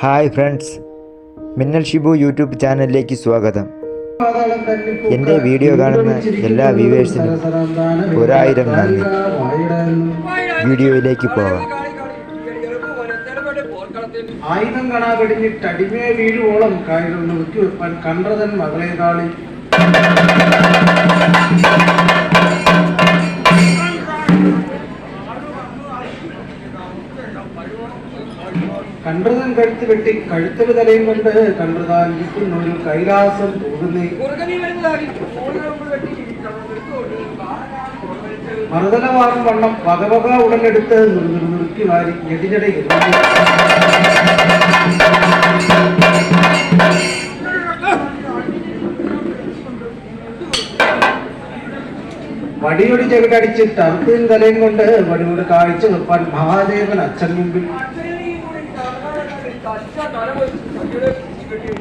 Hi friends. മിന്നൽ Shibu YouTube ചാനലിലേക്ക് സ്വാഗതം. എന്റെ വീഡിയോ കാണുന്ന എല്ലാ വ്യൂവേഴ്സിനും ഒരായിരം നന്ദി. വീഡിയോയിലേക്ക് പോവാം. ആയുധം അടിമയെ വീഴുവോളം കായലൊന്ന് നിർത്തി വെപ്പാൻ കണ്ടതൻ മകളെ കാളി. കണ്ടതൻ കഴുത്ത് വെട്ടി കഴുത്തൽ തലയും കൊണ്ട് കണ്ടതാൻ ഒരു കൈലാസം പോകുന്നേ. മറുതലവാറും വണ്ണം വകവക ഉടലെടുത്ത് നുറുക്കി വാരി ഞെടിഞ്ഞടെ വടിയൊടി ചെവിടടിച്ച് ടർപ്പിൻ തലയും കൊണ്ട് വടിയോട് കാഴ്ച വെപ്പാൻ മഹാദേവൻ അച്ഛൻ മുമ്പിൽ.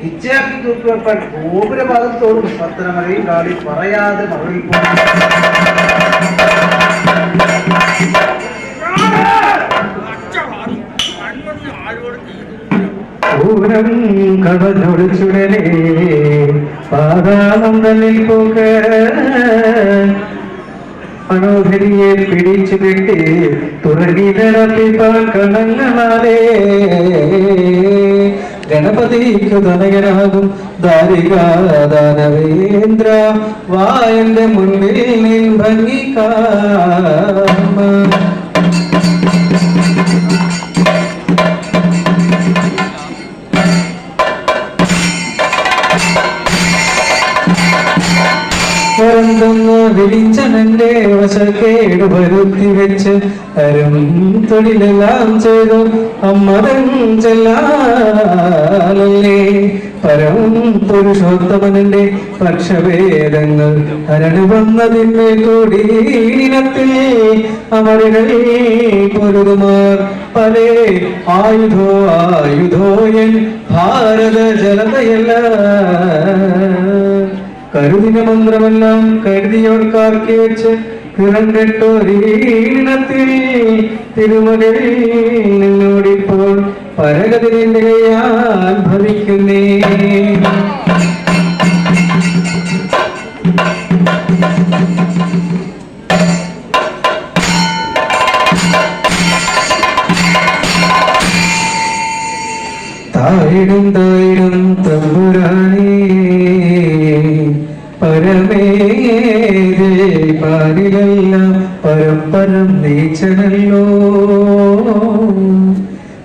ഇച്ചയാക്കി തൂക്കി വെപ്പാൻ ഗോപുരപാദത്തോടും പത്തനമലയും കാളി പറയാതെ മറുപടി ചുടലേ പാതാളം തന്നിൽ പോക മനോഹരിയെ പിടിച്ചു കെട്ടി തുറകി നടത്തിപ്പാൻ കണങ്ങളാലേ ഗണപതിക്കു തനകനാകും ദാരികാദാനവേന്ദ്ര. വായന്റെ മുന്നിൽ നിൻ ഭംഗി വിളിച്ചനന്റെ വശക്കേട് വരുത്തി വെച്ച്. അരും തൊഴിലെല്ലാം ചെയ്തു. അമ്മതൻ ചെല്ലാലല്ലേ പരം പുരുഷോത്തമനന്റെ പക്ഷഭേദങ്ങൾ അരണ് വന്നതിന്മേ കൂടി ഇനത്തിൽ അമരകൾ പൊരുതുമാർ. പലേ ആയുധോ ആയുധോയൻ ഭാരത ജനതയല്ല കരുതിന മന്ത്രമെല്ലാം കരുതിയോർക്കാർക്കി വെച്ച് പിറന്നിട്ടൊരീണത്തിൽ തിരുമകൾ നിന്നോടിപ്പോൾ കയ്യാൽ ഭവിക്കുന്നേ. തായിടും തായിടും തമ്പുരാണേ പാലിലെല്ലാം പരമ്പരം നീച്ചനല്ലോ.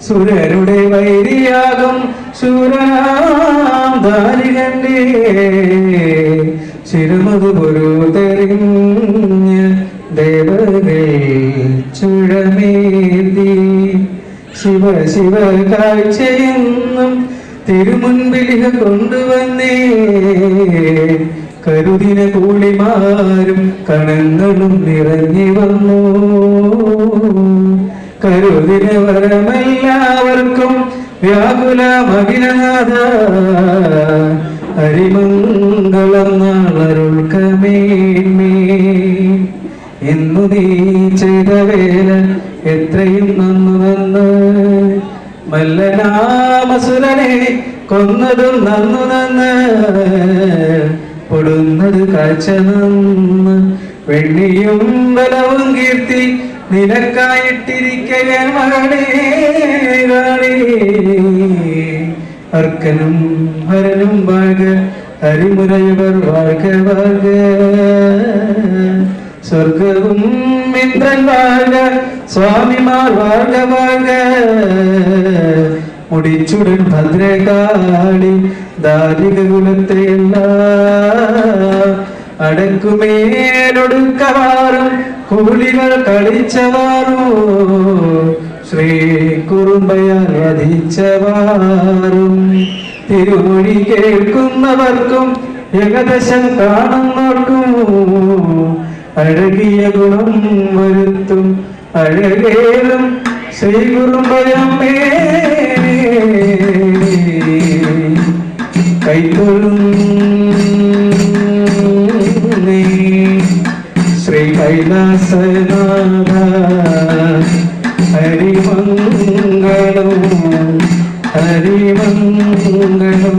സുരരുടെ വൈരിയാകും ശൂരനാം ദാരികന്റെ. ഗുരു പൊരുതെറിഞ്ഞ് ദേവനെ ചുഴമേതി ശിവ ശിവ കാഴ്ചയെന്നും തിരുമുൻപിലിക കൊണ്ടുവന്നേ. കരുതിന കൂളിമാരും കണങ്ങളും നിറഞ്ഞു വന്നു. കരുതിന വരമെല്ലാവർക്കും വ്യാകുല മകിനാഥ ഹരിമംഗളം നാളരുൾക്കമേന്മേ. എന്നു നീ ചെയ്ത വേല എത്രയും നന്നു നന്ന് മല്ലനാമസുരനെ കൊന്നതും നന്നു നന്ന് പൊടുന്നത് കാഴ്ച നിന്ന് വെണ്ണിയും ബലവും കീർത്തി നിനക്കായിട്ടിരിക്കയ മകളേ കാളി അർക്കനും ഹരനും വാഴ്ക ഹരിമുരയവർ വാഴ്ക വാഴ്ക. സ്വർഗവും ഇന്ദ്രൻ വാഴ്ക സ്വാമിമാർ വാഴ്ക വാഴ്ക. മുടിച്ചുടൻ ഭദ്രകാളി ദാരിക കുലത്തെ അടക്കുമേനൊടുക്കവാറും കൂലികൾ കളിച്ചവാറോ. ശ്രീ കുറുമ്പയാൽ വധിച്ചവാറും. തിരുമൊഴി കേൾക്കുന്നവർക്കും ഏകദേശം കാണുന്നവർക്കും അഴകിയ ഗുണം വരുത്തും. അഴകേറും ശ്രീ കുറുമ്പയമ്മേ കൈതൊഴും ശ്രീ കൈലാസനാഥ ഹരിമംഗളം ഹരിമംഗളം